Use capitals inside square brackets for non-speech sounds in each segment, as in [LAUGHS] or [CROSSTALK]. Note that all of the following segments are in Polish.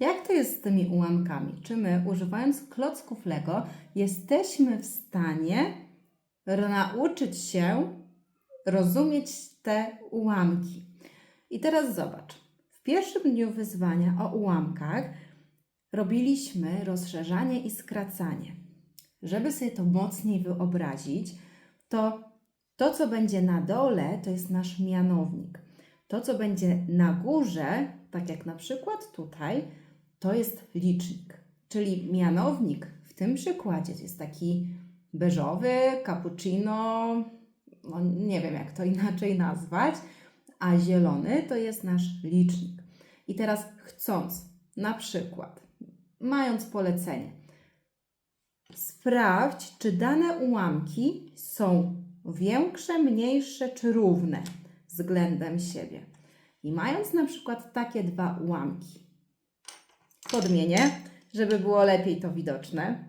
Jak to jest z tymi ułamkami? Czy my, używając klocków Lego, jesteśmy w stanie nauczyć się rozumieć te ułamki? I teraz zobacz. W pierwszym dniu wyzwania o ułamkach robiliśmy rozszerzanie i skracanie. Żeby sobie to mocniej wyobrazić, to to, co będzie na dole, to jest nasz mianownik. To, co będzie na górze, tak jak na przykład tutaj, to jest licznik. Czyli mianownik w tym przykładzie jest taki beżowy, cappuccino, no nie wiem jak to [LAUGHS] inaczej nazwać, a zielony to jest nasz licznik. I teraz chcąc, na przykład, mając polecenie, sprawdź, czy dane ułamki są większe, mniejsze czy równe względem siebie. I mając na przykład takie dwa ułamki, podmienię, żeby było lepiej to widoczne,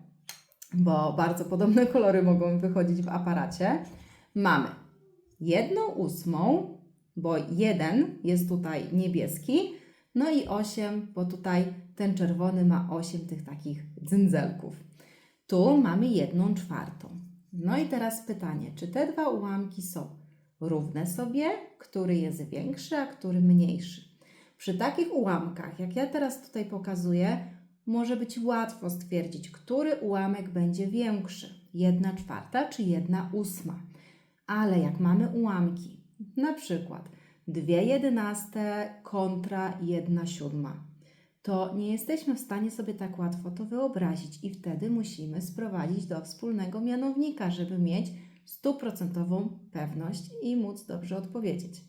bo bardzo podobne [LAUGHS] kolory mogą wychodzić w aparacie. Mamy jedną ósmą, bo jeden jest tutaj niebieski, no i 8, bo tutaj ten czerwony ma 8 tych takich dzędzelków. Tu mamy jedną czwartą. No i teraz pytanie, czy te dwa ułamki są równe sobie, który jest większy, a który mniejszy? Przy takich ułamkach, jak ja teraz tutaj pokazuję, może być łatwo stwierdzić, który ułamek będzie większy. Jedna czwarta czy jedna ósma. Ale jak mamy ułamki, na przykład dwie jedenaste kontra jedna siódma, to nie jesteśmy w stanie sobie tak łatwo to wyobrazić i wtedy musimy sprowadzić do wspólnego mianownika, żeby mieć stuprocentową pewność i móc dobrze odpowiedzieć.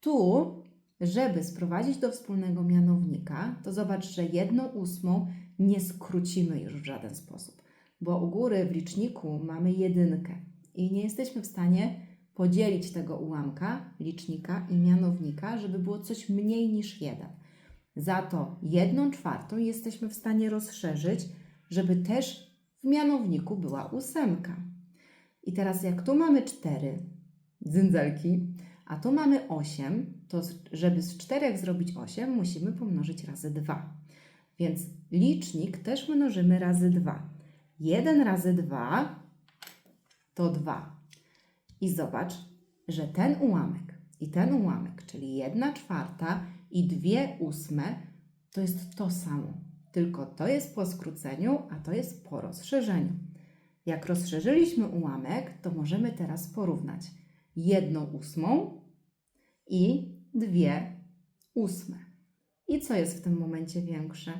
Tu, żeby sprowadzić do wspólnego mianownika, to zobacz, że jedną ósmą nie skrócimy już w żaden sposób, bo u góry w liczniku mamy jedynkę i nie jesteśmy w stanie podzielić tego ułamka, licznika i mianownika, żeby było coś mniej niż jeden. Za to jedną czwartą jesteśmy w stanie rozszerzyć, żeby też w mianowniku była ósemka. I teraz jak tu mamy cztery dzynzelki, a tu mamy 8, to żeby z 4 zrobić 8, musimy pomnożyć razy 2. Więc licznik też mnożymy razy 2. 1 razy 2 to 2. I zobacz, że ten ułamek i ten ułamek, czyli 1 czwarta i 2 ósme, to jest to samo. Tylko to jest po skróceniu, a to jest po rozszerzeniu. Jak rozszerzyliśmy ułamek, to możemy teraz porównać jedną ósmą i dwie ósme. I co jest w tym momencie większe?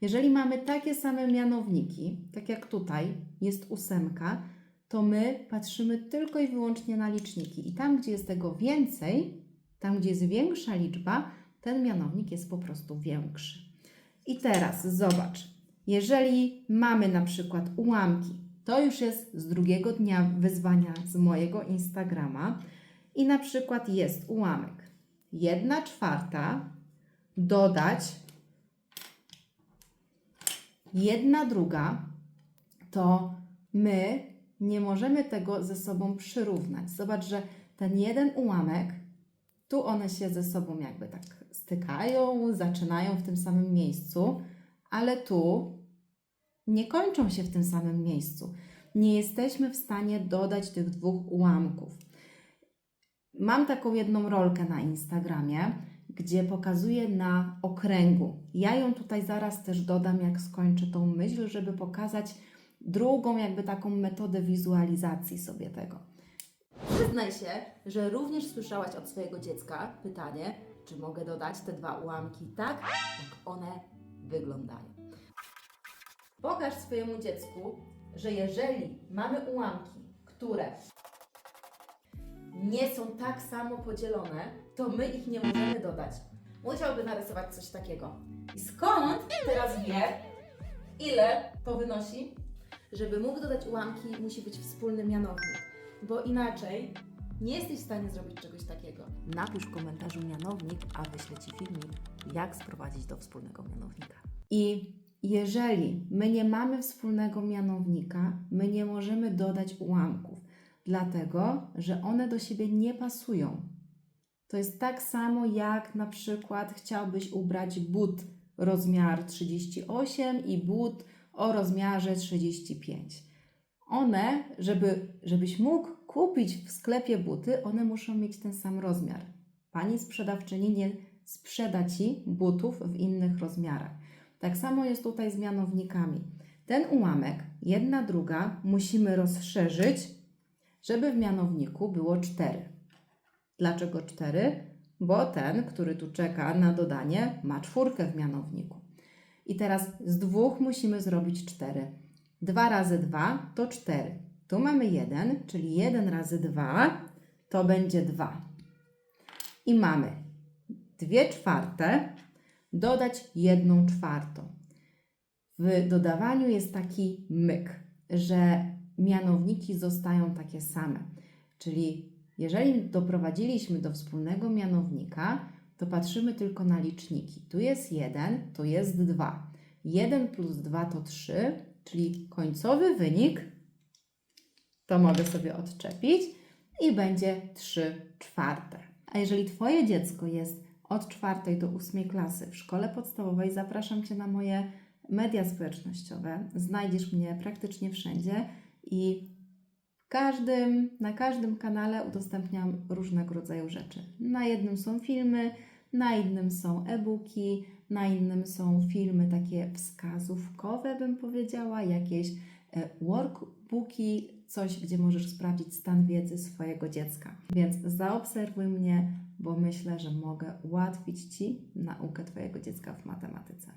Jeżeli mamy takie same mianowniki, tak jak tutaj jest ósemka, to my patrzymy tylko i wyłącznie na liczniki. I tam, gdzie jest tego więcej, tam, gdzie jest większa liczba, ten mianownik jest po prostu większy. I teraz zobacz, jeżeli mamy na przykład ułamki, to już jest z drugiego dnia wyzwania z mojego Instagrama i na przykład jest ułamek 1 czwarta dodać 1 druga, to my nie możemy tego ze sobą przyrównać. Zobacz, że ten jeden ułamek, tu one się ze sobą jakby tak stykają, zaczynają w tym samym miejscu, ale tu nie kończą się w tym samym miejscu. Nie jesteśmy w stanie dodać tych dwóch ułamków. Mam taką jedną rolkę na Instagramie, gdzie pokazuję na okręgu. Ja ją tutaj zaraz też dodam, jak skończę tą myśl, żeby pokazać drugą, jakby taką metodę wizualizacji sobie tego. Przyznaj się, że również słyszałaś od swojego dziecka pytanie, czy mogę dodać te dwa ułamki tak, jak one wyglądają. Pokaż swojemu dziecku, że jeżeli mamy ułamki, które nie są tak samo podzielone, to my ich nie możemy dodać. Musiałby narysować coś takiego. I skąd teraz wie, ile to wynosi? Żeby mógł dodać ułamki, musi być wspólny mianownik, bo inaczej nie jesteś w stanie zrobić czegoś takiego. Napisz w komentarzu mianownik, a wyślę Ci filmik, jak sprowadzić do wspólnego mianownika. I jeżeli my nie mamy wspólnego mianownika, my nie możemy dodać ułamków, dlatego że one do siebie nie pasują. To jest tak samo jak na przykład chciałbyś ubrać but rozmiar 38 i but o rozmiarze 35. One, żeby, żebyś mógł kupić w sklepie buty, one muszą mieć ten sam rozmiar. Pani sprzedawczyni nie sprzeda Ci butów w innych rozmiarach. Tak samo jest tutaj z mianownikami. Ten ułamek, jedna druga, musimy rozszerzyć, żeby w mianowniku było 4. Dlaczego 4? Bo ten, który tu czeka na dodanie, ma czwórkę w mianowniku. I teraz z dwóch musimy zrobić 4. 2 razy 2 to 4. Tu mamy 1, czyli 1 razy 2 to będzie 2. I mamy 2 czwarte dodać 1 czwartą. W dodawaniu jest taki myk, że mianowniki zostają takie same. Czyli jeżeli doprowadziliśmy do wspólnego mianownika, to patrzymy tylko na liczniki. Tu jest 1, tu jest 2. 1 plus 2 to 3, czyli końcowy wynik to mogę sobie odczepić i będzie 3 czwarte. A jeżeli Twoje dziecko jest od czwartej do ósmej klasy w szkole podstawowej, zapraszam Cię na moje media społecznościowe. Znajdziesz mnie praktycznie wszędzie i w każdym, na każdym kanale udostępniam różnego rodzaju rzeczy. Na jednym są filmy, na innym są e-booki, na innym są filmy takie wskazówkowe, bym powiedziała, jakieś e, workbooki, coś, gdzie możesz sprawdzić stan wiedzy swojego dziecka. Więc zaobserwuj mnie, bo myślę, że mogę ułatwić Ci naukę Twojego dziecka w matematyce.